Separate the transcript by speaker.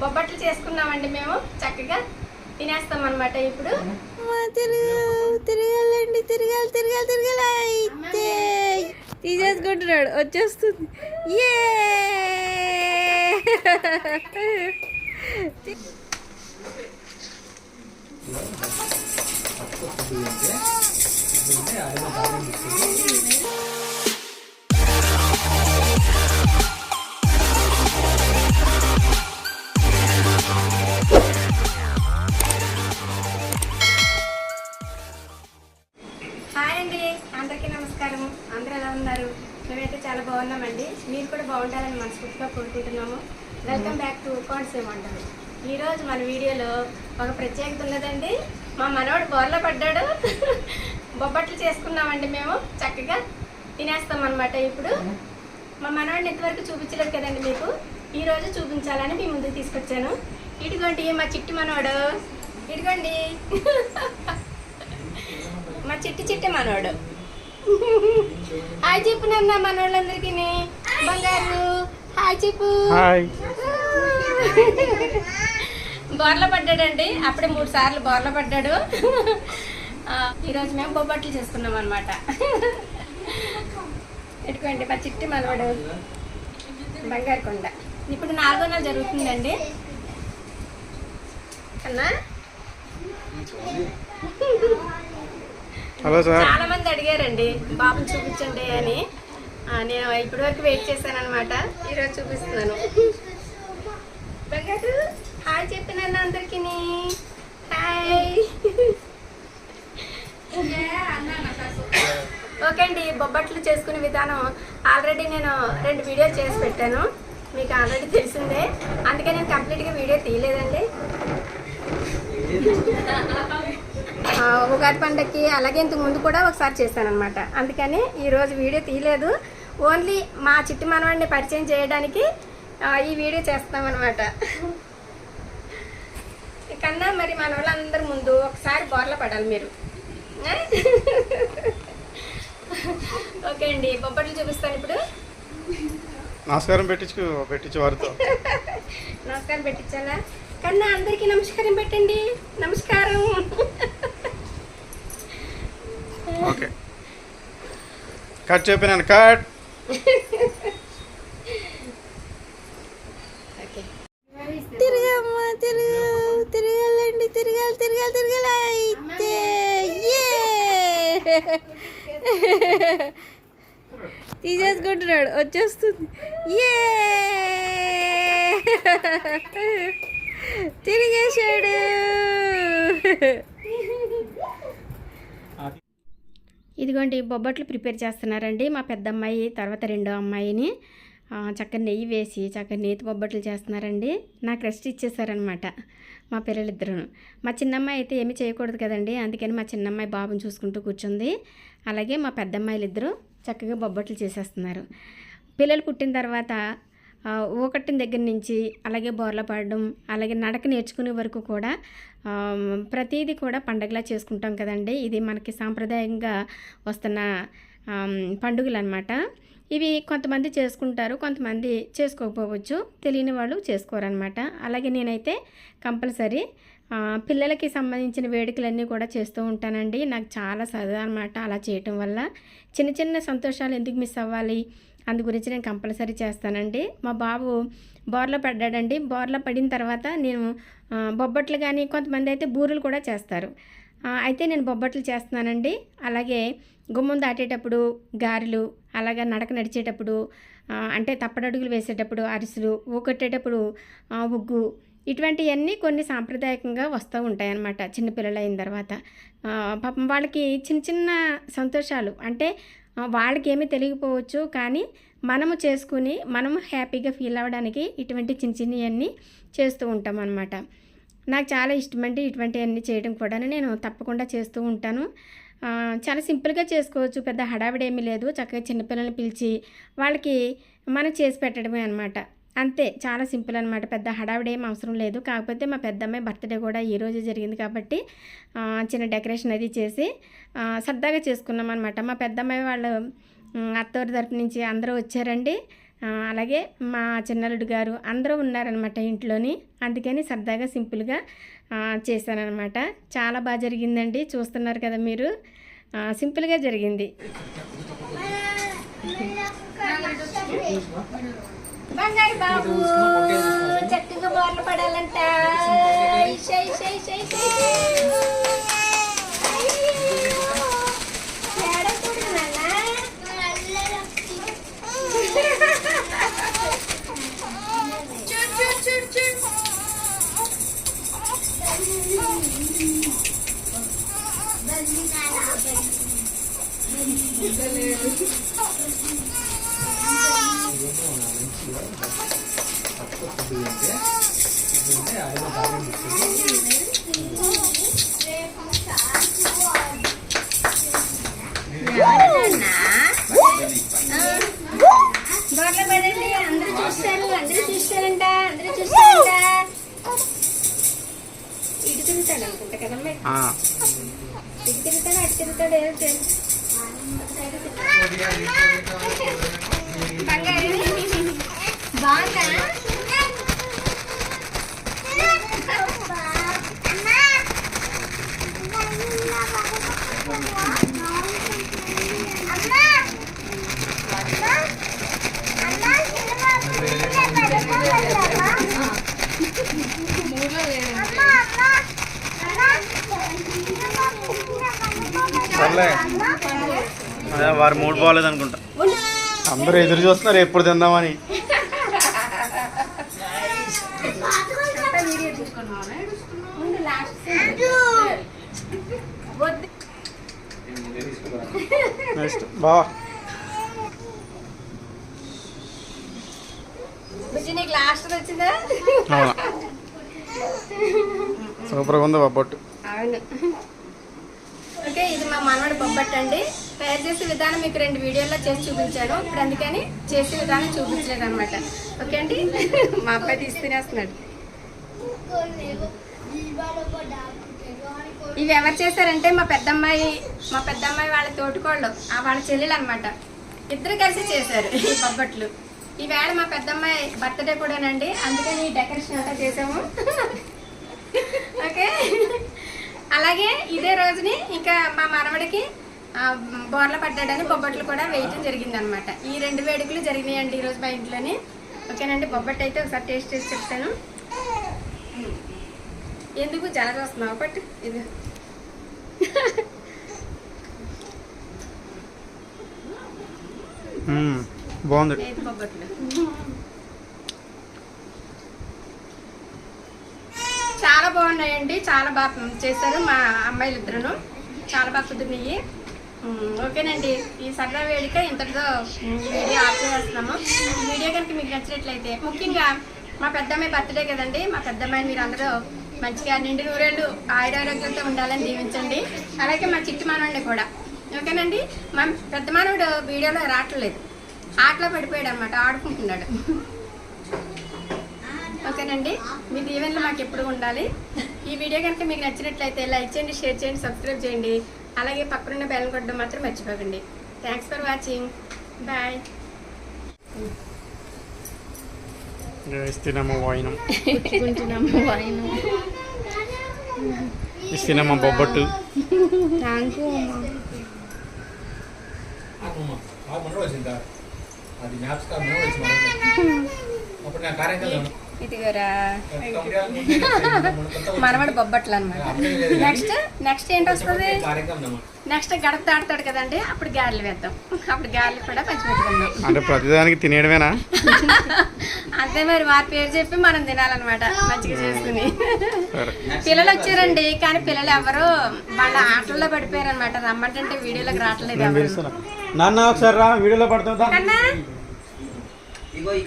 Speaker 1: బొబ్బట్లు చేసుకున్నామండి మేము. చక్కగా తినేస్తాం అనమాట ఇప్పుడు.
Speaker 2: తిరగాలండి తిరగాలి తిరగాలి తిరగాలి. అయితే తీసేసుకుంటున్నాడు. వచ్చేస్తుంది. ఏ
Speaker 1: ఉన్నారు. మేమైతే చాలా బాగున్నామండి. మీరు కూడా బాగుంటారని మనస్ఫూర్తిగా కోరుకుంటున్నాము. వెల్కమ్ బ్యాక్ టు కోనసీమ వంటలు ఈరోజు మన వీడియోలో ఒక ప్రత్యేకత ఉన్నదండి. మా మనవడు బోర్లో పడ్డాడు. బొబ్బట్లు చేసుకున్నామండి మేము. చక్కగా తినేస్తాం అనమాట ఇప్పుడు. మా మనవాడిని ఇంతవరకు చూపించలేదు కదండి మీకు. ఈరోజు చూపించాలని మీ ముందుకు తీసుకొచ్చాను. ఇటుకోండి మా చిట్టి మనవాడు. ఇటుకోండి మా చిట్టి చిట్టి మనవాడు. హాయ్ చెప్పు నాన్న మనవాళ్ళందరికీ బంగారు హాయ్ చెప్పు.
Speaker 3: హాయ్.
Speaker 1: బోర్ల పడ్డాడండి అప్పుడే మూడు సార్లు బోర్ల పడ్డాడు. ఈరోజు మేము బొబ్బట్లు చేసుకున్నాం అనమాట ఎటుకోండి మా చిట్టి మనవాడు బంగారు కొండ. ఇప్పుడు నాలుగో నెల జరుగుతుందండి. అన్నా?
Speaker 3: Hello sir.
Speaker 1: చాలా మంది అడిగారండి బాబుని చూపించండి అని. నేను ఇప్పటి వరకు వెయిట్ చేశాను అనమాట ఈరోజు చూపిస్తున్నాను. బంగారు హాయ్ చెప్పినాను అందరికి. హాయ్. ఓకే అండి బొబ్బట్లు చేసుకునే విధానం ఆల్రెడీ నేను రెండు వీడియోలు చేసి పెట్టాను. మీకు ఆల్రెడీ తెలిసిందే. అందుకే నేను కంప్లీట్గా వీడియో తీయలేదండి. ఉగాది పండగకి అలాగే ఇంతకు ముందు కూడా ఒకసారి చేశాను అనమాట అందుకని ఈరోజు వీడియో తీయలేదు. ఓన్లీ మా చిట్టి మనవాడిని పరిచయం చేయడానికి ఈ వీడియో చేస్తాం అనమాట కన్నా మరి మన వాళ్ళందరి ముందు ఒకసారి బోర్ల పడాలి మీరు? ఓకే అండి బొబ్బట్లు చూపిస్తాను ఇప్పుడు.
Speaker 3: నమస్కారం పెట్టించు పెట్టించు వారితో.
Speaker 1: నమస్కారం పెట్టించాలా? కన్నా అందరికీ నమస్కారం పెట్టండి. నమస్కారం
Speaker 3: ఓకే కట్ చెప్పినాను కట్.
Speaker 1: ఓకే.
Speaker 2: తిరగమ్మా తిరగా తిరగాలండి తిరగాలి తిరగాలి తిరగాలి. అయితే ఏ తీసేసుకుంటున్నాడు వచ్చేస్తుంది. ఏ తిరిగేశాడు.
Speaker 1: ఇదిగోండి బొబ్బట్లు ప్రిపేర్ చేస్తున్నారండి మా పెద్ద అమ్మాయి తర్వాత రెండో అమ్మాయిని. చక్కని చక్కగా నెయ్యి వేసి చక్కగా నేతి బొబ్బట్లు చేస్తున్నారండి. నాకు రెస్ట్ ఇచ్చేసారనమాట మా పిల్లలిద్దరూ మా చిన్నమ్మాయి అయితే ఏమీ చేయకూడదు కదండి అందుకని మా చిన్నమ్మాయి బాబుని చూసుకుంటూ కూర్చుంది. అలాగే మా పెద్ద అమ్మాయిలు ఇద్దరు చక్కగా బొబ్బట్లు చేసేస్తున్నారు. పిల్లలు పుట్టిన తర్వాత ఊకట్టిన దగ్గర నుంచి అలాగే బోర్ల పడడం అలాగే నడక నేర్చుకునే వరకు కూడా ప్రతిదీ కూడా పండగలా చేసుకుంటాం కదండి. ఇది మనకి సాంప్రదాయంగా వస్తున్న పండుగలు అనమాట ఇవి కొంతమంది చేసుకుంటారు కొంతమంది చేసుకోకపోవచ్చు. తెలియని వాళ్ళు చేసుకోరనమాట అలాగే నేనైతే కంపల్సరీ పిల్లలకి సంబంధించిన వేడుకలన్నీ కూడా చేస్తూ ఉంటానండి. నాకు చాలా సరదా అనమాట అలా చేయటం వల్ల. చిన్న చిన్న సంతోషాలు ఎందుకు మిస్ అవ్వాలి? అందు గురించి నేను కంపల్సరీ చేస్తానండి. మా బాబు బోర్లో పడ్డాడండి. బోర్లో పడిన తర్వాత నేను బొబ్బట్లు కానీ కొంతమంది అయితే బూరెలు కూడా చేస్తారు. అయితే నేను బొబ్బట్లు చేస్తున్నానండి. అలాగే గుమ్మం దాటేటప్పుడు గారెలు అలాగే నడక నడిచేటప్పుడు అంటే తప్పడడుగులు వేసేటప్పుడు అరిసెలు ఊకొట్టేటప్పుడు ఉగ్గు ఇటువంటివన్నీ కొన్ని సాంప్రదాయకంగా వస్తూ ఉంటాయి అన్నమాట చిన్నపిల్లలు అయిన తర్వాత పాపం వాళ్ళకి చిన్న చిన్న సంతోషాలు. అంటే ఆ, వాళ్ళకి ఏమీ తెలియకపోవచ్చు కానీ మనము చేసుకుని మనము హ్యాపీగా ఫీల్ అవ్వడానికి ఇటువంటి చిన్న చిన్నవన్నీ చేస్తూ ఉంటాం అనమాట నాకు చాలా ఇష్టమండి ఇటువంటివన్నీ చేయడం కూడా నేను తప్పకుండా చేస్తూ ఉంటాను. చాలా సింపుల్గా చేసుకోవచ్చు. పెద్ద హడావిడి ఏమీ లేదు. చక్కగా చిన్నపిల్లల్ని పిలిచి వాళ్ళకి మనం చేసి పెట్టడమే అనమాట అంతే చాలా సింపుల్ అనమాట పెద్ద హడావిడి ఏం అవసరం లేదు. కాకపోతే మా పెద్దమ్మాయి బర్త్డే కూడా ఈ రోజు జరిగింది కాబట్టి చిన్న డెకరేషన్ అది చేసి సరదాగా చేసుకున్నాం అనమాట మా పెద్దమ్మాయి వాళ్ళు అత్తవారి తరపు నుంచి అందరూ వచ్చారండి.
Speaker 4: అలాగే మా చిన్నలుడు గారు అందరూ ఉన్నారనమాట ఇంట్లోని. అందుకని సరదాగా సింపుల్గా ఆ, చేశానన్నమాట. చాలా బాగా జరిగిందండి. చూస్తున్నారు కదా మీరు. సింపుల్గా జరిగింది.
Speaker 1: బంగారు బాబు. చక్కగా బోర్లు పడాలంట. షై, షై, నాన్నా. చూడు, చూడు, చూడు, చూడు. బోర్లు పడండి అందరూ చూస్తారు అందరూ చూస్తారంట అందరూ చూస్తారంట ఇటు తిరుగుతాడు అనుకుంటా కదమ్మా
Speaker 3: ఆ,
Speaker 1: ఇటు తిరుగుతాడు అటు తిరుగుతాడు ఏదో తెలుసు.
Speaker 3: వారి మూడు బాగోలేదు అనుకుంటా. అందరూ ఎదురు చూస్తున్నారు ఎప్పుడు తిందామని. నెక్స్ట్ బావా. సూపర్గా ఉంది బొబ్బట్టు
Speaker 1: అవును. మా అండి తయారు చేసే విధానం మీకు రెండు వీడియోల్లో చేసి చూపించాను. ఇప్పుడు అందుకని చేసే విధానం చూపించలేదు అనమాట ఓకే అండి? మా అబ్బాయి తీసుకునేస్తున్నాడు ఇవి ఎవరు చేశారంటే మా పెద్దమ్మాయి మా పెద్దమ్మాయి వాళ్ళ తోటికోళ్ళు ఆ వాళ్ళ చెల్లెలు అనమాట ఇద్దరు కలిసి చేశారు ఈ బొబ్బట్లు. ఈవేళ మా పెద్దమ్మాయి బర్త్డే కూడానండి. అందుకని ఈ డెకరేషన్ అంతా చేసాము. ఓకే? అలాగే ఇదే రోజుని ఇంకా మా మనవడికి బోర్ల పడ్డాడని బొబ్బట్లు కూడా వేయటం జరిగింది అనమాట ఈ రెండు వేడుకలు జరిగినాయండి ఈరోజు మా ఇంట్లోని. ఓకేనండి బొబ్బట్టు అయితే ఒకసారి టేస్ట్ చేసి చెప్తాను. ఎందుకు జల వస్తున్నావు పట్టు ఇది.
Speaker 3: బాగుంది.
Speaker 1: బొబ్బట్లు చాలా బాగున్నాయండి. చాలా బాగా చేశారు మా అమ్మాయిలు ఇద్దరును చాలా బాగా కుదిరినాయి. ఓకేనండి. ఈ సరదా వేడిక ఇంతటితో వీడియో ఆపేస్తున్నాము ఈ వీడియో కనుక మీకు నచ్చినట్లయితే ముఖ్యంగా మా పెద్దమ్మాయి బర్త్డే కదండి. మా పెద్దమ్మాయిని మీరు అందరూ మంచిగా నిండు నూరేళ్ళు ఆయురారోగ్యంతో ఉండాలని దీవించండి. అలాగే మా చిట్టి మానవుడిని కూడా. ఓకేనండి? మా పెద్ద మానవుడు వీడియోలో రావట్లేదు. ఆటలో పడిపోయాడు అనమాట ఆడుకుంటున్నాడు. ఓకేనండి? మీ దీవెనలు మాకు ఎప్పుడు ఉండాలి? ఈ వీడియో కనుక మీకు నచ్చినట్లయితే లైక్ చేయండి షేర్ చేయండి సబ్స్క్రైబ్ చేయండి. అలాగే పక్కనున్న బెల్ కొట్టడం మాత్రం మర్చిపోకండి. థ్యాంక్స్ ఫర్ వాచింగ్ బాయ్
Speaker 3: వాయినం.
Speaker 4: వాయిను.
Speaker 3: బొబ్బట్టు
Speaker 4: థ్యాంక్
Speaker 5: అది మ్యాప్స్ అప్పుడు నా కార్యక్రమం
Speaker 1: ఇదిగోరా. మనవాడు బొబ్బట్లు అనమాట నెక్స్ట్ నెక్స్ట్ ఏంటి వస్తుంది
Speaker 5: కార్యక్రమం
Speaker 1: నెక్స్ట్ గడప దాడతాడు కదండి అప్పుడు గారెలు వేద్దాం. అప్పుడు గారెలు కూడా పంచిపెట్టుకుందాం
Speaker 3: అంటే ప్రతిదానికి తినేయడమేనా?
Speaker 1: అంతే మరి వారి పేరు చెప్పి మనం తినాలన్నమాట మంచిగా చేసుకుని. పిల్లలు వచ్చారండి కానీ పిల్లలు ఎవరు వాళ్ళ ఆటల్లో పడిపోయారు అనమాట రమ్మంటే వీడియోలోకి రావట్లేదు
Speaker 3: నాన్న ఒకసారి రా వీడియోలో పడుతుందా?
Speaker 1: కన్నా?
Speaker 5: ఇగో ఈ